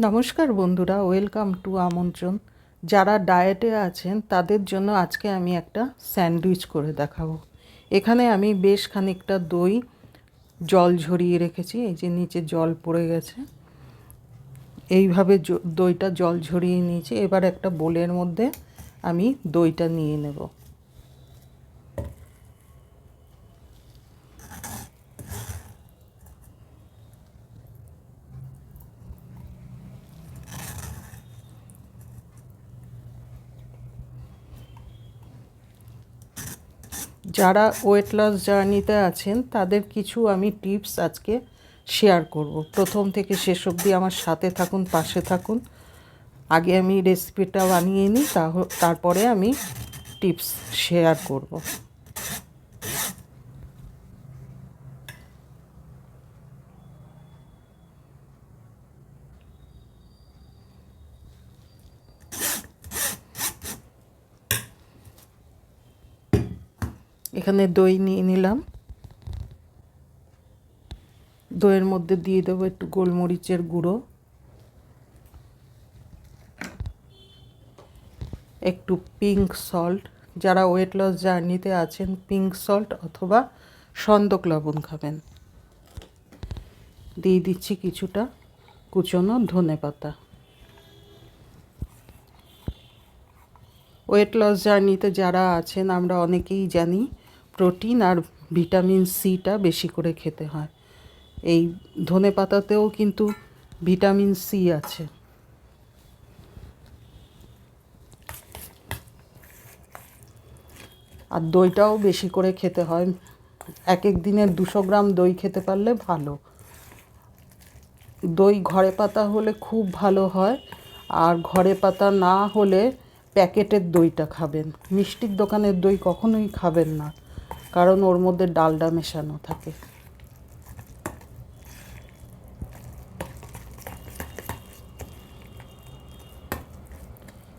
নমস্কার বন্ধুরা, welcome to আমন্ত্রণ। যারা ডায়েটে আছেন, তাদের জন্য আজকে আমি একটা স্যান্ডউইচ করে দেখাবো। এখানে আমি বেশ খানিকটা দই, জল ঝরিয়ে রেখেছি, এই যে নিচে জল পড়ে গেছে। এইভাবে দইটা জল ঝরিয়ে নিয়েছি। এবার একটা বোলের মধ্যে আমি দইটা নিয়ে নেব। যারা ওয়েট লস জার্নিতে আছেন, তাদের কিছু আমি টিপস আজকে শেয়ার করব। প্রথম থেকে শেষ অবধি আমার সাথে থাকুন, পাশে থাকুন। আগে আমি রেসিপিটা বানিয়ে নিই তারপরে আমি টিপস শেয়ার করব। এখানে দই নিয়ে নিলাম। দইয়ের মধ্যে দিয়ে দেবো একটু গোলমরিচের গুঁড়ো। একটু পিঙ্ক সল্ট যারা ওয়েট লস জার্নিতে আছেন পিঙ্ক সল্ট অথবা সন্দক লবণ খাবেন। দিয়ে দিচ্ছি কিছুটা কুচনো ধনে পাতা। ওয়েট লস জার্নিতে যারা আছেন, আমরা অনেকেই জানি প্রোটিন আর ভিটামিন সিটা বেশি করে খেতে হয়। এই ধনে পাতাতেও কিন্তু ভিটামিন সি আছে। আর দইটাও বেশি করে খেতে হয়। এক এক দিনে দুশো গ্রাম দই খেতে পারলে ভালো। দই ঘরে পাতা হলে খুব ভালো হয়। আর ঘরে পাতা না হলে প্যাকেটের দইটা খাবেন। মিষ্টির দোকানের দই কখনোই খাবেন না। কারণ ওর মধ্যে ডালডা মেশানো থাকে।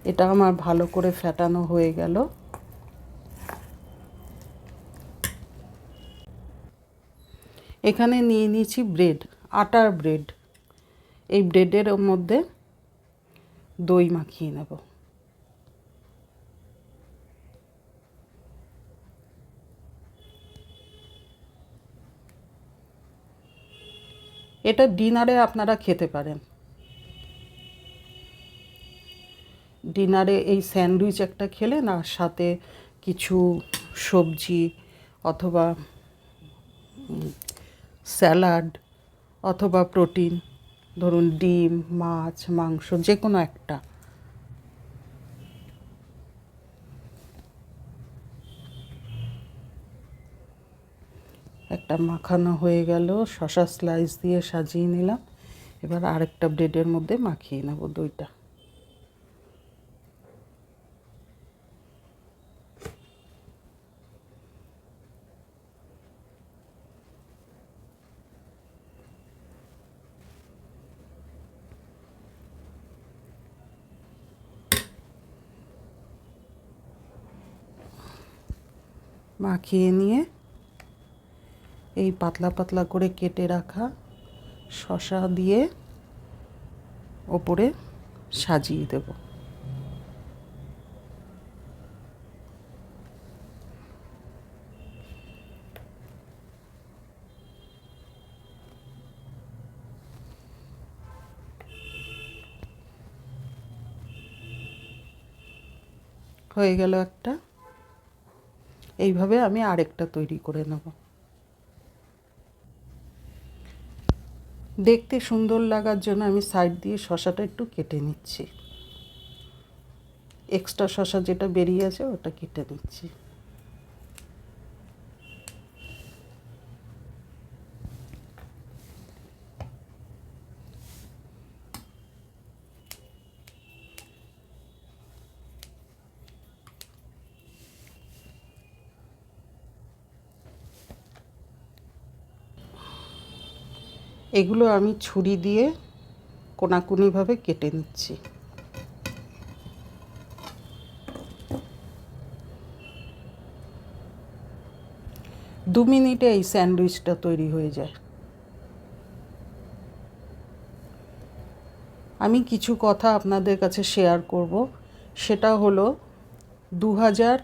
এটা আমার ভালো করে ফেটানো হয়ে গেল। এখানে নিয়ে নিয়েছি ব্রেড, আটার ব্রেড। এই ব্রেডের মধ্যে দই মাখিয়ে নেব। এটা ডিনারে আপনারা খেতে পারেন। ডিনারে এই স্যান্ডউইচ একটা খেলে না, সাথে কিছু সবজি অথবা স্যালাড অথবা প্রোটিন, ধরুন ডিম, মাছ, মাংস যে কোনো একটা। একটা মাখানো হয়ে গেল, শশা স্লাইস দিয়ে সাজিয়ে নিলাম। এবার আরেকটা ব্রেডের মধ্যে মাখিয়ে নেব দইটা। মাখিয়ে নিয়ে এই পাতলা পাতলা করে কেটে রাখা শশা দিয়ে ওপরে সাজিয়ে দেব। হয়ে গেল একটা। এইভাবে আমি আরেকটা তৈরি করে নেব। দেখতে সুন্দর লাগার জন্য আমি সাইড দিয়ে শশাটা একটু কেটে নিচ্ছি। এক্সট্রা শশা যেটা বেরিয়ে আছে, ওটা কেটে নিচ্ছি। এগুলো আমি ছুরি দিয়ে কোনাকুনিভাবে কেটে নিচ্ছি। দু মিনিটে এই স্যান্ডউইচটা তৈরি হয়ে যায়। আমি কিছু কথা আপনাদের কাছে শেয়ার করব। সেটা হলো দু হাজার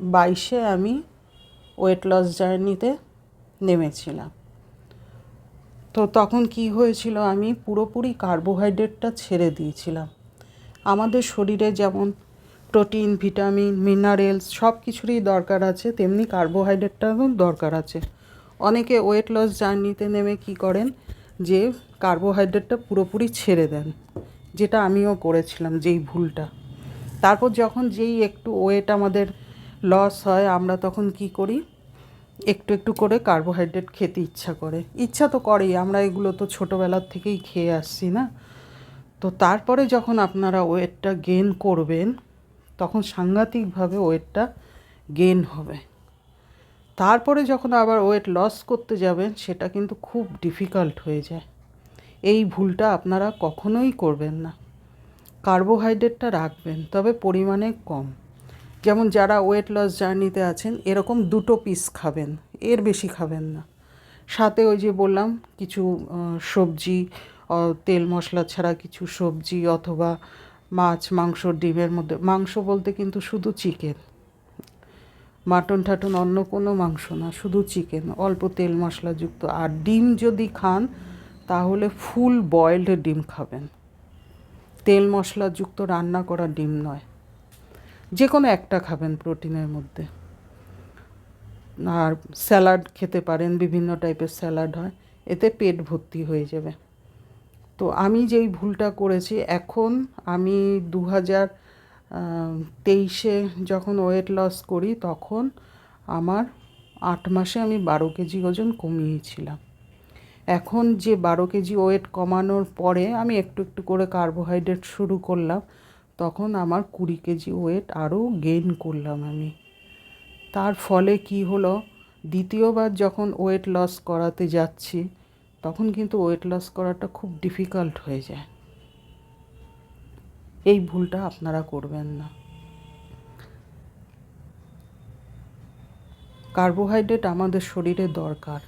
বাইশে আমি ওয়েট লস জার্নিতে নেমেছিলাম। তো তখন কি হয়েছিল, আমি পুরোপুরি কার্বোহাইড্রেটটা ছেড়ে দিয়েছিলাম। আমাদের শরীরে যেমন প্রোটিন, ভিটামিন, মিনারেলস সব কিছুরই দরকার আছে, তেমনি কার্বোহাইড্রেটটারও দরকার আছে। অনেকে ওয়েট লস জার্নিতে নেমে কি করেন, যে কার্বোহাইড্রেটটা পুরোপুরি ছেড়ে দেন, যেটা আমিও করেছিলাম যেই ভুলটা। তারপর যখন যেই একটু ওয়েট আমাদের লস হয়, আমরা তখন কি করি একটু একটু করে কার্বোহাইড্রেট খেতে ইচ্ছা করে। ইচ্ছা তো করেই, আমরা এগুলো তো ছোটোবেলার থেকেই খেয়ে আসছি না? তো তারপরে যখন আপনারা ওয়েটটা গেন করবেন, তখন সাংঘাতিকভাবে ওয়েটটা গেন হবে। তারপরে যখন আবার ওয়েট লস করতে যাবেন, সেটা কিন্তু খুব ডিফিকাল্ট হয়ে যায়। এই ভুলটা আপনারা কখনোই করবেন না। কার্বোহাইড্রেটটা রাখবেন, তবে পরিমাণে কম। যেমন যারা ওয়েট লস জার্নিতে আছেন, এরকম দুটো পিস খাবেন, এর বেশি খাবেন না। সাথে ওই যে বললাম, কিছু সবজি তেল মশলা ছাড়া কিছু সবজি অথবা মাছ, মাংস, ডিমের মধ্যে, মাংস বলতে কিন্তু শুধু চিকেন মাটন ঠাটন অন্য কোনো মাংস না, শুধু চিকেন অল্প তেল মশলাযুক্ত আর ডিম যদি খান, তাহলে ফুল বয়েলড ডিম খাবেন। তেল মশলাযুক্ত রান্না করা ডিম নয়। যে কোনো একটা খাবেন প্রোটিনের মধ্যে। আর স্যালাড খেতে পারেন, বিভিন্ন টাইপের স্যালাড হয়, এতে পেট ভর্তি হয়ে যাবে। তো আমি যেই ভুলটা করেছি, এখন আমি দু হাজার তেইশে যখন ওয়েট লস করি, তখন আমার আট মাসে আমি বারো কেজি ওজন কমিয়েছিলাম। এখন যে বারো কেজি ওয়েট কমানোর পরে আমি একটু একটু করে কার্বোহাইড্রেট শুরু করলাম। তখন আমার কুড়ি কেজি ওয়েট আরও গেইন করলাম আমি। তার ফলে কি হলো? দ্বিতীয়বার যখন ওয়েট লস করাতে যাচ্ছি, তখন কিন্তু ওয়েট লস করাটা খুব ডিফিকাল্ট হয়ে যায়। এই ভুলটা আপনারা করবেন না। কার্বোহাইড্রেট আমাদের শরীরে দরকার।